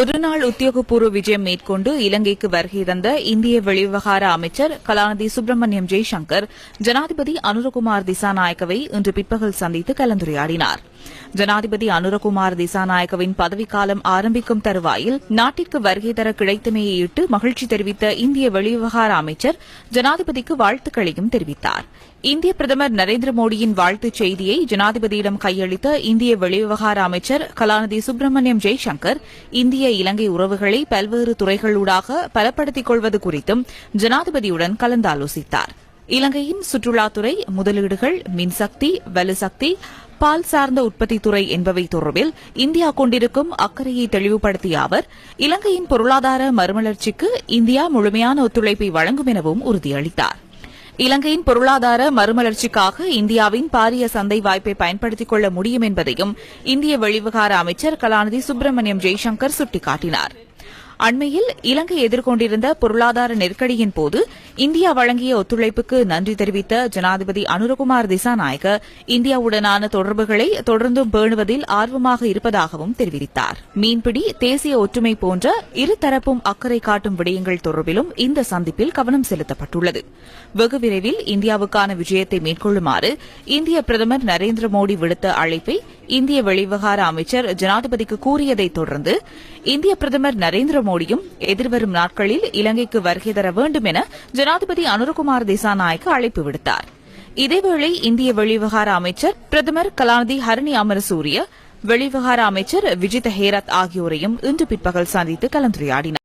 ஒருநாள் உத்தியோகபூர்வ விஜயம் மேற்கொண்டு இலங்கைக்கு வருகை தந்த இந்திய வெளிவிவகார அமைச்சர் கலாநிதி சுப்பிரமணியம் ஜெய்சங்கர் ஜனாதிபதி அனுரகுமார் திசாநாயக்கவை இன்று பிற்பகல் சந்தித்து கலந்துரையாடினார். ஜனாதிபதி அனுரகுமார் திசாநாயக்கவின் பதவிக்காலம் ஆரம்பிக்கும் தருவாயில் நாட்டிற்கு வருகை தர கிடைத்தமையையிட்டு மகிழ்ச்சி தெரிவித்த இந்திய வெளிவிவகார அமைச்சர் ஜனாதிபதிக்கு வாழ்த்துக்களையும் தெரிவித்தார். இந்திய பிரதமர் நரேந்திர மோடியின் வாழ்த்துச் செய்தியை ஜனாதிபதியிடம் கையளித்த இந்திய வெளிவிவகார அமைச்சர் கலாநிதி சுப்பிரமணியம் ஜெய்சங்கர் இந்திய இலங்கை உறவுகளை பல்வேறு துறைகளூடாக பலப்படுத்திக் கொள்வது குறித்தும் ஜனாதிபதியுடன் கலந்தாலோசித்தார். இலங்கையின் சுற்றுலாத்துறை முதலீடுகள் மின்சக்தி வலுசக்தி பால் சார்ந்த உற்பத்தி துறை என்பவை தொடர்பில் இந்தியா கொண்டிருக்கும் அக்கறையை தெளிவுபடுத்திய அவர் இலங்கையின் பொருளாதார மறுமலர்ச்சிக்கு இந்தியா முழுமையான ஒத்துழைப்பை வழங்கும் எனவும் உறுதியளித்தார். இலங்கையின் பொருளாதார மறுமலர்ச்சிக்காக இந்தியாவின் பாரிய சந்தை வாய்ப்பை பயன்படுத்திக் கொள்ள முடியும் என்பதையும் இந்திய வெளிவிகார அமைச்சர் கலாநிதி சுப்பிரமணியம் ஜெய்சங்கர் சுட்டிக்காட்டினார். அண்மையில் இலங்கை எதிர்கொண்டிருந்த பொருளாதார நெருக்கடியின் போது இந்தியா வழங்கிய ஒத்துழைப்புக்கு நன்றி தெரிவித்த ஜனாதிபதி அனுரகுமார் திசாநாயக்க இந்தியாவுடனான தொடர்புகளை தொடர்ந்தும் பேணுவதில் ஆர்வமாக இருப்பதாகவும் தெரிவித்தார். மீன்பிடி தேசிய ஒற்றுமை போன்ற இருதரப்பும் அக்கறை காட்டும் விடயங்கள் தொடர்பிலும் இந்த சந்திப்பில் கவனம் செலுத்தப்பட்டுள்ளது. வெகு விரைவில் இந்தியாவுக்கான விஜயத்தை மேற்கொள்ளுமாறு இந்திய பிரதமர் நரேந்திர மோடி விடுத்த அழைப்பை இந்திய வெளிவிவகார அமைச்சர் ஜனாதிபதிக்கு கூறியதைத் தொடர்ந்து இந்திய பிரதமர் நரேந்திர மோடியும் எதிர்வரும் நாட்களில் இலங்கைக்கு வருகை தர வேண்டும் என ஜனாதிபதி அனுரகுமார் திசாநாயக்கு அழைப்பு விடுத்தார். இதேவேளை இந்திய வெளிவிவகார அமைச்சர் பிரதமர் கலாநிதி ஹரணி அமரசூரிய வெளிவிவகார அமைச்சர் விஜித ஹேரத் ஆகியோரையும் இன்று பிற்பகல் சந்தித்து கலந்துரையாடினார்.